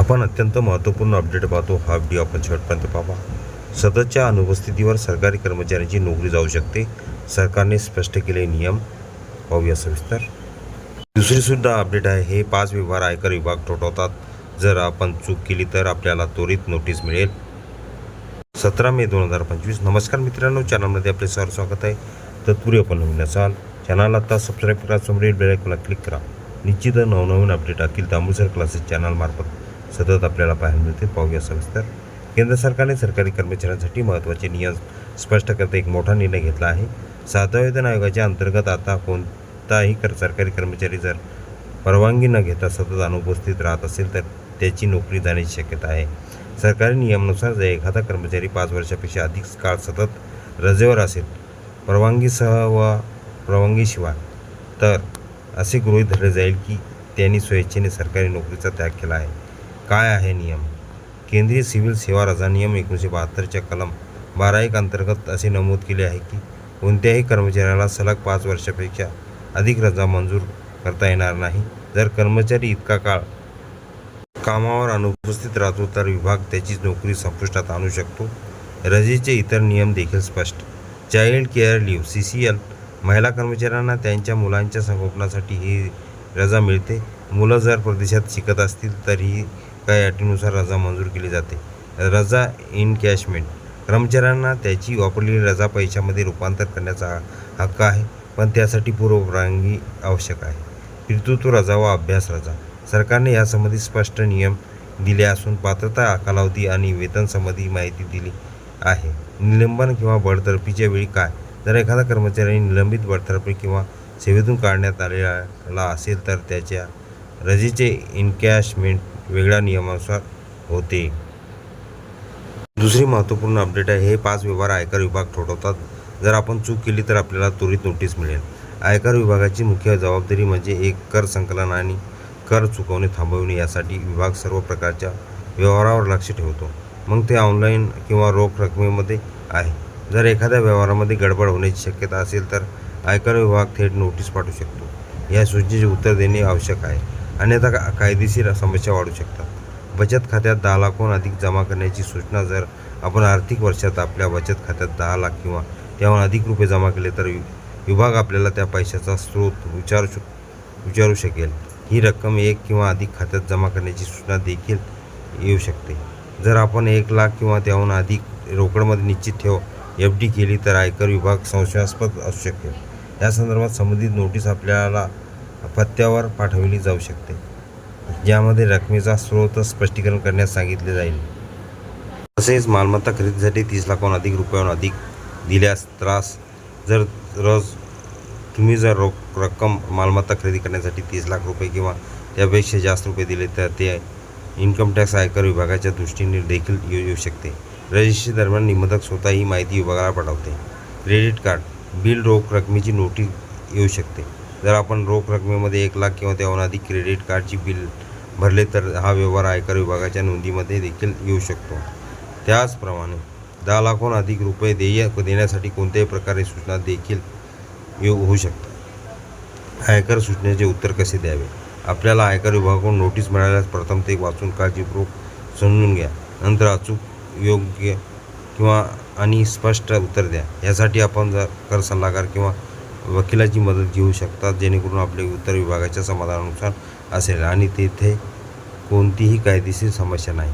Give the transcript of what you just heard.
आपण अत्यंत महत्त्वपूर्ण अपडेट पाहतो. हा व्हिडिओ आपण शेवटपर्यंत पाहा. सततच्या अनुपस्थितीवर सरकारी कर्मचाऱ्यांची नोकरी जाऊ शकते. सरकारने स्पष्ट केले नियम. पाहूया सविस्तर. दुसरी सुद्धा अपडेट आहे. हे पाच व्यवहार आयकर विभाग ठोठवतात. जर आपण चूक केली तर आपल्याला त्वरित नोटीस मिळेल. सतरा मे दोन हजार पंचवीस. नमस्कार मित्रांनो. चॅनलमध्ये आपले सर स्वागत आहे. तत्पूर्वी आपण नवीन असाल चॅनलला आता सबस्क्राईब करा. समोरील बेलायकोला क्लिक करा. निश्चित नवनवीन अपडेट असतील दामोसर क्लासेस चॅनलमार्फत सतत आपल्याला पाहायला मिळते. पाहूया सविस्तर. केंद्र सरकारने सरकारी कर्मचाऱ्यांसाठी महत्त्वाचे नियम स्पष्ट करता एक मोठा निर्णय घेतला आहे. सातव्या वेतन आयोगाच्या अंतर्गत आता कोणताही कर सरकारी कर्मचारी जर परवानगी न घेता सतत अनुपस्थित राहत असेल तर त्याची नोकरी जाण्याची शक्यता आहे. सरकारी नियमानुसार जर एखादा कर्मचारी पाच वर्षापेक्षा अधिक काळ सतत रजेवर असेल परवानगीसह व परवानगीशिवाय तर असे गृहीत धरले जाईल की त्यांनी स्वेच्छेने सरकारी नोकरीचा त्याग केला आहे. काय आहे नियम? केंद्रीय सिव्हिल सेवा रजा नियम एकोणीसशे बहात्तरच्या कलम बारा एक अंतर्गत असे नमूद केले आहे की कोणत्याही कर्मचाऱ्याला सलग पाच वर्षापेक्षा अधिक रजा मंजूर करता येणार नाही. जर कर्मचारी इतका काळ कामावर अनुपस्थित राहतो तर विभाग त्याची नोकरी संपुष्टात आणू शकतो. रजेचे इतर नियम देखील स्पष्ट. Child care leave C C L महिला कर्मचाऱ्यांना त्यांच्या मुलांच्या संगोपनासाठी ही रजा मिळते. मुलं जर प्रदेशात शिकत असतील तर ही काही अटीनुसार रजा मंजूर केली जाते. रजा इन कॅशमेंट कर्मचाऱ्यांना त्याची वापरलेली रजा पैशामध्ये रूपांतर करण्याचा हक्क आहे पण त्यासाठी पूर्वपरवानगी आवश्यक आहे. पितृत्व रजा व अभ्यास रजा. सरकारने यासंबंधी स्पष्ट नियम दिले असून पात्रता कालावधी आणि वेतनसंबंधी माहिती दिली आहे. निलंबन किंवा बडतर्फीच्या वेळी काय? जर एखादा कर्मचारी निलंबित बडतर्फी किंवा सेवेतून काढण्यात आलेला असेल तर त्याच्या रजेचे इनकॅशमेंट वेगळ्या नियमानुसार होते. दुसरी महत्त्वपूर्ण अपडेट आहे हे पाच व्यवहार आयकर विभाग ठोठवतात जर आपण चूक केली तर आपल्याला त्वरित नोटीस मिळेल. आयकर विभागाची मुख्य जबाबदारी म्हणजे एक कर संकलन आणि कर चुकवणे थांबवणे यासाठी विभाग सर्व प्रकारच्या व्यवहारावर लक्ष ठेवतो. मग ते ऑनलाईन किंवा रोख रकमेमध्ये आहे. जर एखाद्या व्यवहारामध्ये गडबड होण्याची शक्यता असेल तर आयकर विभाग थेट नोटीस पाठवू शकतो. या सूचनेचे उत्तर देणे आवश्यक आहे. अन्यथा का- कायदेशीर समस्या वाढू शकतात. बचत खात्यात दहा लाखहून अधिक जमा करण्याची सूचना जर आपण आर्थिक वर्षात आपल्या बचत खात्यात दहा लाख किंवा त्याहून अधिक रुपये जमा केले तर विभाग आपल्याला त्या पैशाचा स्रोत विचारू शक विचारू शकेल. ही रक्कम एक किंवा अधिक खात्यात जमा करण्याची सूचना देखील येऊ शकते. जर आपण एक लाख किंवा त्याहून अधिक रोकडमध्ये निश्चित ठेव एफ डी केली तर आयकर विभाग संशयास्पद असू शकेल. या संदर्भात संबंधित नोटीस आपल्याला पत्त्यावर पाठवली जाऊ शकते ज्यामध्ये रकमेचा स्रोत स्पष्टीकरण करण्यास सांगितले जाईल. तसेच मालमत्ता खरेदीसाठी तीस लाखाहून अधिक रुपयाहून अधिक दिल्यास त्रास जर रोज तुम्ही जर रोख रक्कम मालमत्ता खरेदी करण्यासाठी तीस लाख रुपये किंवा त्यापेक्षा जास्त रुपये दिले तर ते इन्कम टॅक्स आयकर विभागाच्या दृष्टीने देखील येऊ येऊ शकते. रजिस्ट्री दरम्यान निबंधक स्वतः ही माहिती विभागाला पाठवते. क्रेडिट कार्ड बिल रोख रकमेची नोटीस येऊ शकते. जर आपण रोख रकमेमध्ये एक लाख किंवा त्याहून अधिक क्रेडिट कार्डची बिल भरले तर हा व्यवहार आयकर विभागाच्या नोंदीमध्ये देखील येऊ शकतो. त्याचप्रमाणे दहा लाखहून अधिक रुपये देय देण्यासाठी कोणत्याही प्रकारे सूचना देखील येऊ होऊ शकतात. आयकर सूचनेचे उत्तर कसे द्यावे? आपल्याला आयकर विभागाकडून नोटीस मिळाल्यास प्रथम ते वाचून काळजीपूर्वक समजून घ्या. नंतर अचूक योग्य किंवा आणि स्पष्ट उत्तर द्या. यासाठी आपण जर कर सल्लागार किंवा वकिलाची मदत घेऊ शकतात जेणेकरून आपले उत्तर विभागाच्या समाधानानुसार असेल. आणि तेथे कोणतीही कायदेशीर समस्या नाही.